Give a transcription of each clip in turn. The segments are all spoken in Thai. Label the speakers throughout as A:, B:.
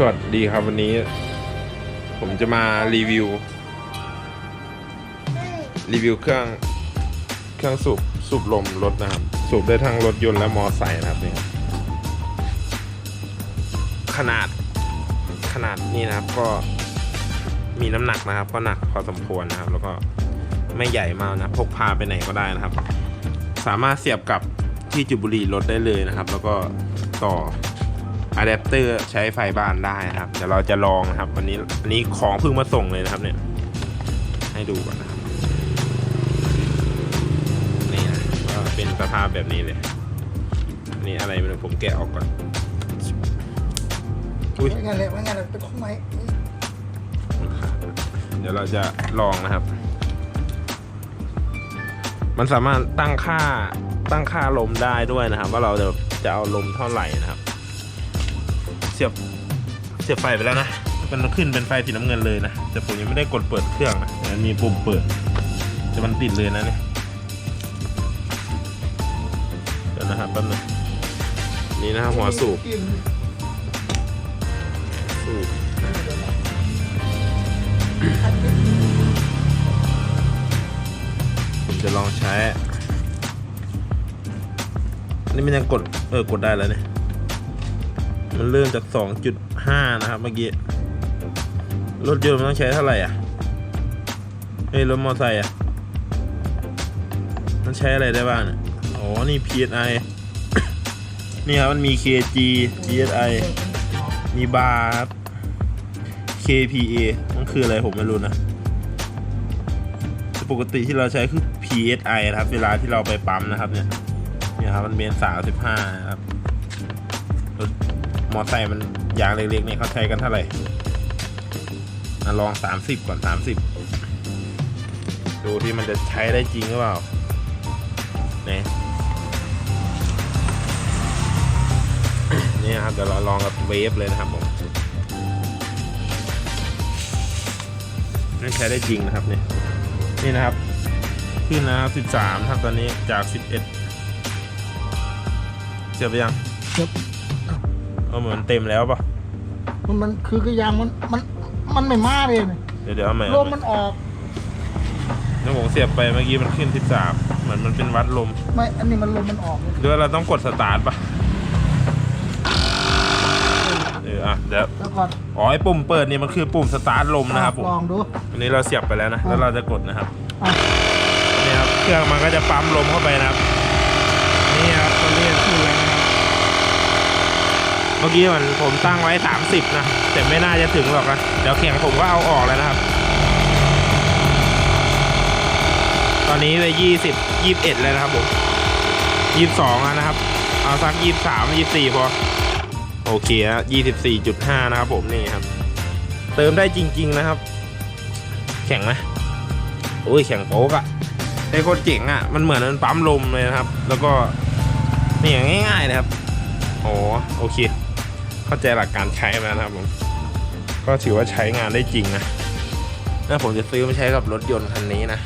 A: สวัสดีครับวันนี้ ผมจะมารีวิว รีวิวเครื่องเครื่องสูบสูบลมรถนะครับ สูบได้ทั้งรถยนต์และมอไซค์นะครับนี่ขนาดขนาดนี้นะครับ ก็มีน้ำหนักนะครับ ก็หนักพอสมควรนะครับ แล้วก็ไม่ใหญ่มากนะพกพาไปไหนก็ได้นะครับ สามารถเสียบกับที่จุบุรีรถได้เลยนะครับ แล้วก็ต่อ อะแดปเตอร์ใช้ไฟบ้านได้นะครับ เดี๋ยวเราจะลองนะครับ วันนี้อันนี้ของเพิ่งมาส่งเลยนะครับเนี่ย ให้ดูก่อนนะครับ นี่นะก็เป็นสภาพแบบนี้เลยอันนี่อะไรไม่รู้ผมแกะออกก่อนอุ้ย
B: ว่าไงเลยว่าไงเลยเป็นของไหม
A: เดี๋ยวเราจะลองนะครับ มันสามารถตั้งค่าตั้งค่าลมได้ด้วยนะครับ ว่าเราจะจะเอาลมเท่าไหร่นะครับ เสียบเสียบไฟไปแล้วนะมันขึ้นเป็นไฟสีน้ำเงินเลยนะ แต่ผมยังไม่ได้กดเปิดเครื่องนะอันนี้ปุ่มเปิด แต่มันติดเลยนะเนี่ยเดี๋ยวนะครับแป๊บนึงนี่นะครับหัวสูบสูบผมจะลองใช้อันนี้มันยังกด เออกดได้แล้วเนี่ย มันเริ่มจาก 2.5 นะครับ เมื่อกี้ รถยนต์มันต้องใช้เท่าไหร่อะ เฮ้ย รถมอเตอร์ไซค์อะ มันใช้อะไรได้บ้างเนี่ยอ๋อ นี่ PSI นี่ครับ มันมี KG PSI มีบาร์ครับ KPA มันคืออะไรผมไม่รู้นะ ปกติที่เราใช้คือ PSI นะครับ เวลาที่เราไปปั๊มนะครับเนี่ย เนี่ยครับ มันเป็นสามสิบห้านะครับรถ มอไซค์มันยางเล็กๆนี่เขาใช้กันเท่าไหร่มาลองสามสิบก่อนสามสิบดูที่มันจะใช้ได้จริงหรือเปล่าเนี่ยนี่นะครับ เดี๋ยวเราลองกับเวฟเลยนะครับผมนี่ใช้ได้จริงนะครับเนี่ยนี่นะครับ ขึ้นนะครับสิบสามครับตอนนี้จากสิบเอ็ดเสียบไปยัง
B: ครับ
A: เอาเหมือนเต็มแล้วป่ะ
B: มันมันคือกระยางมันมันมันไม่มาเลยเนี่ย
A: เดี๋ยวเดี๋ยวเอาใหม่
B: ล
A: เอา
B: ม
A: ใหม่
B: มันออก
A: แล้วผมเสียบไปเมื่อกี้มันขึ้นสิบสามเหมือนมันเป็นวัดลม
B: ไม่ อันนี้มันลมมันออกเลย
A: หรือว่าเราต้องกดสตาร์ทป่ะเอออะเดี๋ยว
B: แล้วก่อน
A: อ๋อไอ้ปุ่มเปิดนี่มันคือปุ่มสตาร์ทลมนะครับผม
B: ลองดู
A: อันนี้เราเสียบไปแล้วนะแล้วเราจะกดนะครับ
B: อะ
A: นี่ครับเครื่องมันก็จะปั๊มลมเข้าไปนะครับนี่ครับตอนนี้ขึ้นแล้วนะครับ เมื่อกี้มันผมตั้งไว้ 30 นะ แต่ไม่น่าจะถึงหรอกนะ เดี๋ยวแข่งผมก็เอาออกแล้วนะครับ ตอนนี้ไป 20 21 เลยนะครับผม 22แล้วนะครับ เอาสัก 23 24 พอ โอเคนะ24.5 นะครับผมนี่ครับ เติมได้จริง ๆ นะครับ แข่งไหมโอ้ยแข่งโป๊กอะไอ้คตรเจ๋งอะมันเหมือนมันปั๊มลมเลยนะครับ แล้วก็นี่อย่างง่ายๆนะครับโอ้โอเค เข้าใจหลักการใช้แล้วนะครับผม ก็ถือว่าใช้งานได้จริงนะถ้าผมจะซื้อมาใช้กับรถยนต์คันนี้นะ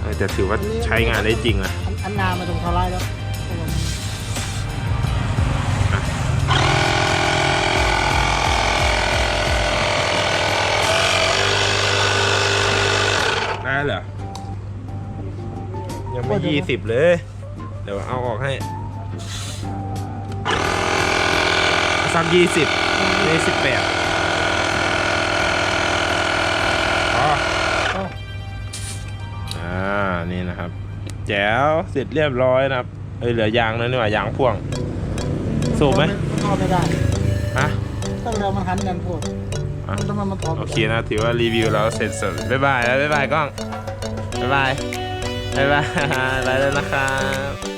A: เออจะถือว่าใช้งานได้จริงนะ
B: อันอันนามาตรงเท่าไรแล้ว
A: ได้เหรอ ยังไม่ยี่สิบเลย เดี๋ยวเอาออกให้ สักยี่สิบนี่สิบแปดอ๋อ
B: เอา
A: อ่านี่นะครับ แจ๋วเสร็จเรียบร้อยนะครับ เอ้ยเหลือยางนะนี่หว่ายางพ่วง สูบไหม
B: เข้าไม่ได้
A: ฮะ
B: ถ้าเรามันหันกันโพด
A: อะ
B: มันต้องมาถอด
A: โอเคนะ ถือว่ารีวิวเราเสร็จสดบ๊ายบายแล้วบ๊ายบายกล้องบ๊ายบายบ๊ายบายไปแล้วนะครับ